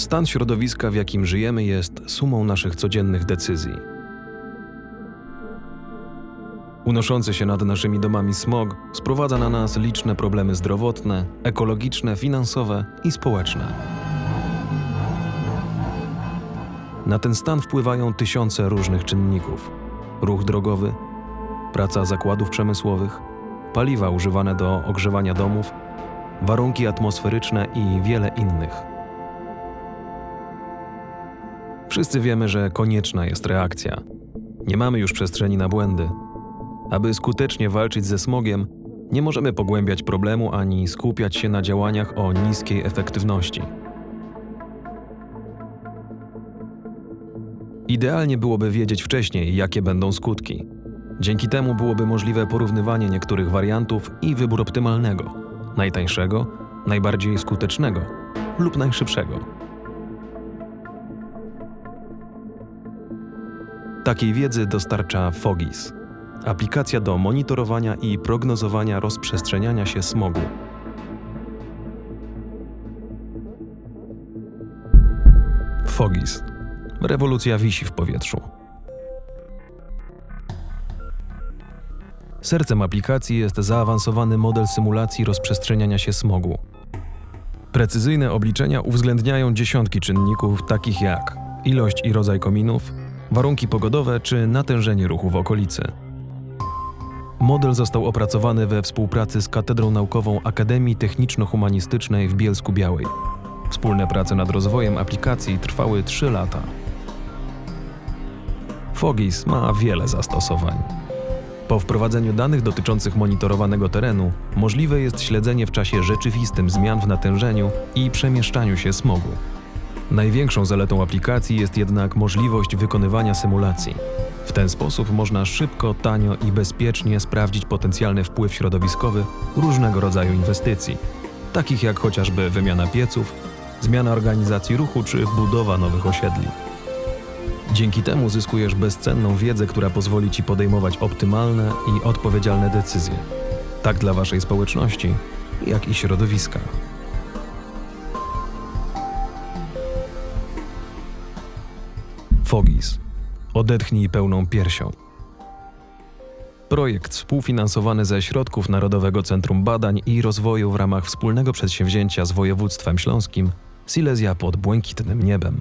Stan środowiska, w jakim żyjemy, jest sumą naszych codziennych decyzji. Unoszący się nad naszymi domami smog sprowadza na nas liczne problemy zdrowotne, ekologiczne, finansowe i społeczne. Na ten stan wpływają tysiące różnych czynników: ruch drogowy, praca zakładów przemysłowych, paliwa używane do ogrzewania domów, warunki atmosferyczne i wiele innych. Wszyscy wiemy, że konieczna jest reakcja. Nie mamy już przestrzeni na błędy. Aby skutecznie walczyć ze smogiem, nie możemy pogłębiać problemu ani skupiać się na działaniach o niskiej efektywności. Idealnie byłoby wiedzieć wcześniej, jakie będą skutki. Dzięki temu byłoby możliwe porównywanie niektórych wariantów i wybór optymalnego, najtańszego, najbardziej skutecznego lub najszybszego. Takiej wiedzy dostarcza Fogis, aplikacja do monitorowania i prognozowania rozprzestrzeniania się smogu. Fogis. Rewolucja wisi w powietrzu. Sercem aplikacji jest zaawansowany model symulacji rozprzestrzeniania się smogu. Precyzyjne obliczenia uwzględniają dziesiątki czynników, takich jak ilość i rodzaj kominów, warunki pogodowe czy natężenie ruchu w okolicy. Model został opracowany we współpracy z Katedrą Naukową Akademii Techniczno-Humanistycznej w Bielsku Białej. Wspólne prace nad rozwojem aplikacji trwały 3 lata. Fogis ma wiele zastosowań. Po wprowadzeniu danych dotyczących monitorowanego terenu możliwe jest śledzenie w czasie rzeczywistym zmian w natężeniu i przemieszczaniu się smogu. Największą zaletą aplikacji jest jednak możliwość wykonywania symulacji. W ten sposób można szybko, tanio i bezpiecznie sprawdzić potencjalny wpływ środowiskowy różnego rodzaju inwestycji, takich jak chociażby wymiana pieców, zmiana organizacji ruchu czy budowa nowych osiedli. Dzięki temu zyskujesz bezcenną wiedzę, która pozwoli Ci podejmować optymalne i odpowiedzialne decyzje, tak dla Waszej społeczności, jak i środowiska. Fogis. Odetchnij pełną piersią. Projekt współfinansowany ze środków Narodowego Centrum Badań i Rozwoju w ramach wspólnego przedsięwzięcia z województwem śląskim Silesia pod błękitnym niebem.